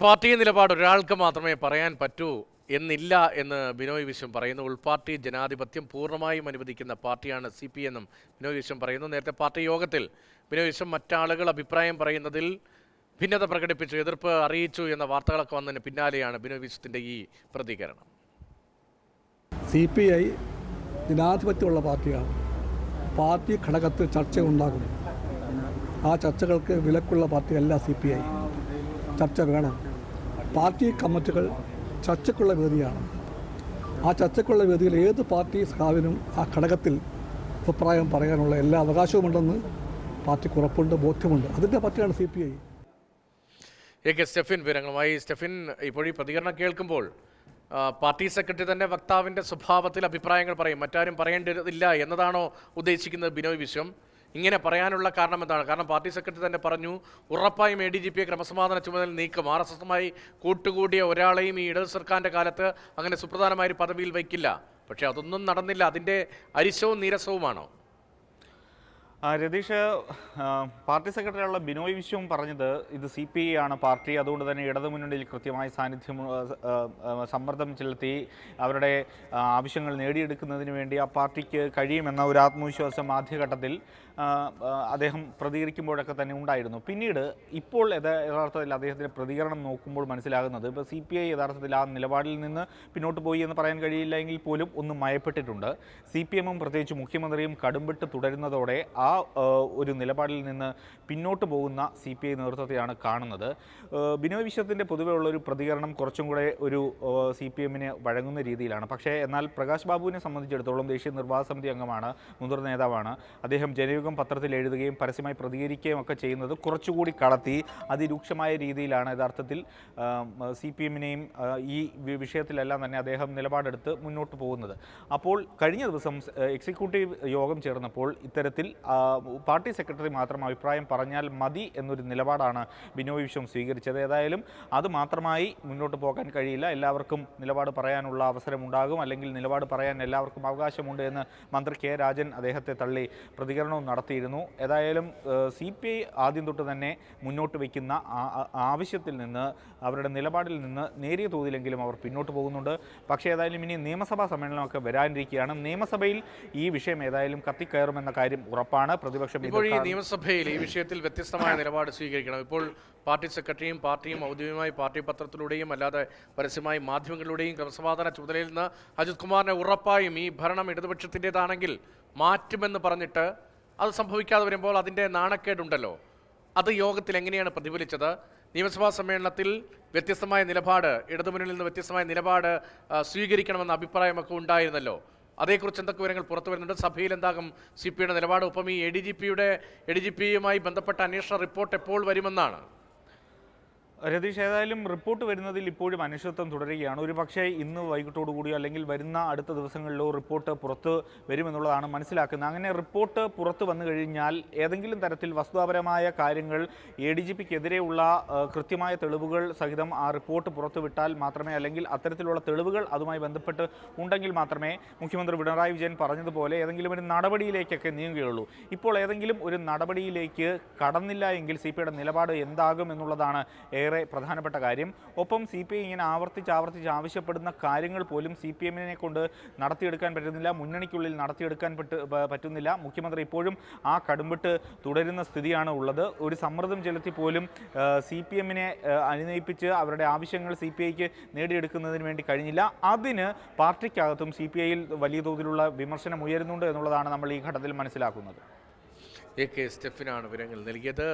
Party നിലപാട് ഒരാൾക്ക് മാത്രമേ പറയാൻ പറ്റൂ എന്നില്ല എന്ന് ബിനോയ് വിശ്വം പറയുന്നു. ഉൾപാർട്ടി ജനാധിപത്യം പൂർണമായും അനുവദിക്കുന്ന പാർട്ടിയാണ് സി പി എന്നും ബിനോയ് വിശ്വം പറയുന്നു. നേരത്തെ പാർട്ടി യോഗത്തിൽ ബിനോയ് വിശ്വം മറ്റാളുകൾ അഭിപ്രായം പറയുന്നതിൽ ഭിന്നത പ്രകടിപ്പിച്ചു എതിർപ്പ് അറിയിച്ചു എന്ന വാർത്തകളൊക്കെ വന്നതിന് പിന്നാലെയാണ് ബിനോയ് വിശ്വത്തിന്റെ ഈ പ്രതികരണം. സി പി ഐ ജനാധിപത്യമുള്ള പാർട്ടിയാണ്. പാർട്ടി ഘടകത്തിൽ ചർച്ച ഉണ്ടാകും ആ ചർച്ചകൾക്ക് വിലക്കുള്ള പാർട്ടിയല്ല സി പി ഐ. ചർച്ച വേണം പാർട്ടി കമ്മിറ്റികൾ ചർച്ചയ്ക്കുള്ള വേദിയാണ്. ആ ചർച്ചയ്ക്കുള്ള വേദിയിൽ ഏത് പാർട്ടി സഖാവിനും ആ ഘടകത്തിൽ അഭിപ്രായം പറയാനുള്ള എല്ലാ അവകാശവുമുണ്ടെന്ന് പാർട്ടിക്ക് ഉറപ്പുണ്ട് ബോധ്യമുണ്ട്. അതിന്റെ പാർട്ടിയാണ് C P I. A K Stephin വിവരങ്ങളുമായി. സ്റ്റെഫിൻ ഇപ്പോൾ ഈ പ്രതികരണം കേൾക്കുമ്പോൾ പാർട്ടി സെക്രട്ടറി തന്നെ വക്താവിന്റെ സ്വഭാവത്തിൽ അഭിപ്രായങ്ങൾ പറയും. മറ്റാരും പറയേണ്ടതില്ല എന്നതാണോ ഉദ്ദേശിക്കുന്നത് ബിനോയ് വിശ്വം? ഇങ്ങനെ പറയാനുള്ള കാരണം എന്താണ്? കാരണം പാർട്ടി സെക്രട്ടറി തന്നെ പറഞ്ഞു ഉറപ്പായും എ ഡി ജി പിയെ ക്രമസമാധാന ചുമതല നീക്കും. ആർ എസ് എസുമായി കൂട്ടുകൂടിയ ഒരാളെയും ഈ ഇടത് സർക്കാരിന്റെ കാലത്ത് അങ്ങനെ സുപ്രധാനമായ ഒരു പദവിയിൽ വയ്ക്കില്ല. പക്ഷേ അതൊന്നും നടന്നില്ല. അതിന്റെ അരിശവും നീരസവുമാണോ? രതീഷ് പാർട്ടി സെക്രട്ടറിയുള്ള ബിനോയ് വിശ്വം പറഞ്ഞത് ഇത് സി പി ഐ ആണ് പാർട്ടി അതുകൊണ്ട് തന്നെ ഇടതുമുന്നണിയിൽ കൃത്യമായ സാന്നിധ്യം സമ്മർദ്ദം ചെലുത്തി അവരുടെ ആവശ്യങ്ങൾ നേടിയെടുക്കുന്നതിന് വേണ്ടി ആ പാർട്ടിക്ക് കഴിയുമെന്ന ഒരു ആത്മവിശ്വാസം ആദ്യഘട്ടത്തിൽ അദ്ദേഹം പ്രതികരിക്കുമ്പോഴൊക്കെ തന്നെ ഉണ്ടായിരുന്നു. പിന്നീട് ഇപ്പോൾ യഥാർത്ഥത്തിൽ അദ്ദേഹത്തിന്റെ പ്രതികരണം നോക്കുമ്പോൾ മനസ്സിലാകുന്നത് ഇപ്പോൾ സി പി ഐ യഥാർത്ഥത്തിൽ ആ നിലപാടിൽ നിന്ന് പിന്നോട്ട് പോയി എന്ന് പറയാൻ കഴിയില്ല എങ്കിൽ പോലും ഒന്ന് മയപ്പെട്ടിട്ടുണ്ട്. സി പി എമ്മും പ്രത്യേകിച്ച് മുഖ്യമന്ത്രിയും കടുമ്പിട്ട് തുടരുന്നതോടെ ആ ആ, ഒരു നിലപാടിൽ നിന്ന് പിന്നോട്ട് പോകുന്ന സി പി ഐ നേതൃത്വത്തെയാണ് കാണുന്നത്. ബിനോയ് വിശ്വത്തിന്റെ പൊതുവെ ഉള്ളൊരു പ്രതികരണം കുറച്ചും കൂടെ ഒരു സി പി എമ്മിന് വഴങ്ങുന്ന രീതിയിലാണ്. പക്ഷേ എന്നാൽ പ്രകാശ് ബാബുവിനെ സംബന്ധിച്ചിടത്തോളം ദേശീയ നിർവാഹ സമിതി അംഗമാണ് മുതിർന്ന നേതാവാണ്. അദ്ദേഹം ജനയുഗം പത്രത്തിൽ എഴുതുകയും പരസ്യമായി പ്രതികരിക്കുകയും ഒക്കെ ചെയ്യുന്നത് കുറച്ചുകൂടി കടത്തി അതിരൂക്ഷമായ രീതിയിലാണ്. യഥാർത്ഥത്തിൽ സി പി എമ്മിനെയും ഈ വിഷയത്തിലെല്ലാം തന്നെ അദ്ദേഹം നിലപാടെടുത്ത് മുന്നോട്ട് പോകുന്നത്. അപ്പോൾ കഴിഞ്ഞ ദിവസം എക്സിക്യൂട്ടീവ് യോഗം ചേർന്നപ്പോൾ ഇത്തരത്തിൽ പാർട്ടി സെക്രട്ടറി മാത്രം അഭിപ്രായം പറഞ്ഞാൽ മതി എന്നൊരു നിലപാടാണ് ബിനോയ് വിശ്വം സ്വീകരിച്ചത്. ഏതായാലും അത് മാത്രമായി മുന്നോട്ട് പോകാൻ കഴിയില്ല. എല്ലാവർക്കും നിലപാട് പറയാനുള്ള അവസരമുണ്ടാകും. അല്ലെങ്കിൽ നിലപാട് പറയാൻ എല്ലാവർക്കും അവകാശമുണ്ട് എന്ന് മന്ത്രി കെ രാജൻ അദ്ദേഹത്തെ തള്ളി പ്രതികരണവും നടത്തിയിരുന്നു. ഏതായാലും സി പി ഐ ആദ്യം തൊട്ട് തന്നെ മുന്നോട്ട് വയ്ക്കുന്ന ആവശ്യത്തിൽ നിന്ന് അവരുടെ നിലപാടിൽ നിന്ന് നേരിയ തോതിലെങ്കിലും അവർ പിന്നോട്ട് പോകുന്നുണ്ട്. പക്ഷേ ഏതായാലും ഇനി നിയമസഭാ സമ്മേളനമൊക്കെ വരാനിരിക്കുകയാണ്. നിയമസഭയിൽ ഈ വിഷയം ഏതായാലും കത്തിക്കയറുമെന്ന കാര്യം ഉറപ്പാണ്. പ്രതിപക്ഷം ഇത് ഇപ്പോൾ ഈ. നിയമസഭയിൽ ഈ വിഷയത്തിൽ വ്യത്യസ്തമായ നിലപാട് സ്വീകരിക്കണം. ഇപ്പോൾ പാർട്ടി സെക്രട്ടറിയും പാർട്ടിയും ഔദ്യോഗികമായി പാർട്ടി പത്രത്തിലൂടെയും അല്ലാതെ പരസ്യമായി മാധ്യമങ്ങളിലൂടെയും ക്രമസമാധാന ചുമതലയിൽ നിന്ന് അജിത് കുമാറിനെ ഉറപ്പായും ഈ ഭരണം ഇടതുപക്ഷത്തിന്റെതാണെങ്കിൽ മാറ്റുമെന്ന് പറഞ്ഞിട്ട് അത് സംഭവിക്കാതെ വരുമ്പോൾ അതിന്റെ നാണക്കേടുണ്ടല്ലോ. അത് യോഗത്തിൽ എങ്ങനെയാണ് പ്രതിഫലിച്ചത്? നിയമസഭാ സമ്മേളനത്തിൽ വ്യത്യസ്തമായ നിലപാട് ഇടതുമുന്നണിയിൽ നിന്ന് വ്യത്യസ്തമായ നിലപാട് സ്വീകരിക്കണമെന്ന അഭിപ്രായമൊക്കെ ഉണ്ടായിരുന്നല്ലോ. അതേക്കുറിച്ച് എന്തൊക്കെ വിവരങ്ങൾ പുറത്തു വരുന്നുണ്ട്? സഭയിൽ എന്താകും? സി പി ഐയുടെ നിലപാട്? ഒപ്പം ഈ എ ഡി ജി പിയുടെ എ ഡി ജി പിയുമായി ബന്ധപ്പെട്ട അന്വേഷണ റിപ്പോർട്ട് എപ്പോൾ വരുമെന്നാണ്? രതീഷ് ഏതായാലും റിപ്പോർട്ട് വരുന്നതിൽ ഇപ്പോഴും അനിശ്ചിതത്വം തുടരുകയാണ്. ഒരു പക്ഷേ ഇന്ന് വൈകിട്ടോടുകൂടിയോ അല്ലെങ്കിൽ വരുന്ന അടുത്ത ദിവസങ്ങളിലോ റിപ്പോർട്ട് പുറത്ത് വരുമെന്നുള്ളതാണ് മനസ്സിലാക്കുന്നത്. അങ്ങനെ റിപ്പോർട്ട് പുറത്ത് വന്നു കഴിഞ്ഞാൽ ഏതെങ്കിലും തരത്തിൽ വസ്തുതാപരമായ കാര്യങ്ങൾ എ ഡി ജി പിക്കെതിരെയുള്ള കൃത്യമായ തെളിവുകൾ സഹിതം ആ റിപ്പോർട്ട് പുറത്തുവിട്ടാൽ മാത്രമേ അല്ലെങ്കിൽ അത്തരത്തിലുള്ള തെളിവുകൾ അതുമായി ബന്ധപ്പെട്ട് ഉണ്ടെങ്കിൽ മാത്രമേ മുഖ്യമന്ത്രി പിണറായി വിജയൻ പറഞ്ഞതുപോലെ ഏതെങ്കിലും ഒരു നടപടിയിലേക്കൊക്കെ നീങ്ങുകയുള്ളൂ. ഇപ്പോൾ ഏതെങ്കിലും ഒരു നടപടിയിലേക്ക് കടന്നില്ല എങ്കിൽ സി പിയുടെ നിലപാട് എന്താകും എന്നുള്ളതാണ് ഏറെ പ്രധാനപ്പെട്ട കാര്യം. ഒപ്പം സി പി ഐ ഇങ്ങനെ ആവർത്തിച്ച് ആവർത്തിച്ച് ആവശ്യപ്പെടുന്ന കാര്യങ്ങൾ പോലും സി പി എമ്മിനെ കൊണ്ട് നടത്തിയെടുക്കാൻ പറ്റുന്നില്ല. മുന്നണിക്കുള്ളിൽ നടത്തിയെടുക്കാൻ പറ്റ പറ്റുന്നില്ല. മുഖ്യമന്ത്രി ഇപ്പോഴും ആ കടുമ്പിട്ട് തുടരുന്ന സ്ഥിതിയാണ് ഉള്ളത്. ഒരു സമ്മർദ്ദം ചെലുത്തി പോലും സി പി എമ്മിനെ അനുനയിപ്പിച്ച് അവരുടെ ആവശ്യങ്ങൾ സി പി ഐക്ക് നേടിയെടുക്കുന്നതിന് വേണ്ടി കഴിഞ്ഞില്ല. അതിന് പാർട്ടിക്കകത്തും സി പി ഐയിൽ വലിയ തോതിലുള്ള വിമർശനം ഉയരുന്നുണ്ട് എന്നുള്ളതാണ് നമ്മൾ ഈ ഘട്ടത്തിൽ മനസ്സിലാക്കുന്നത്. എ കെ സ്റ്റെഫിനാണ് വിവരങ്ങൾ നൽകിയത്.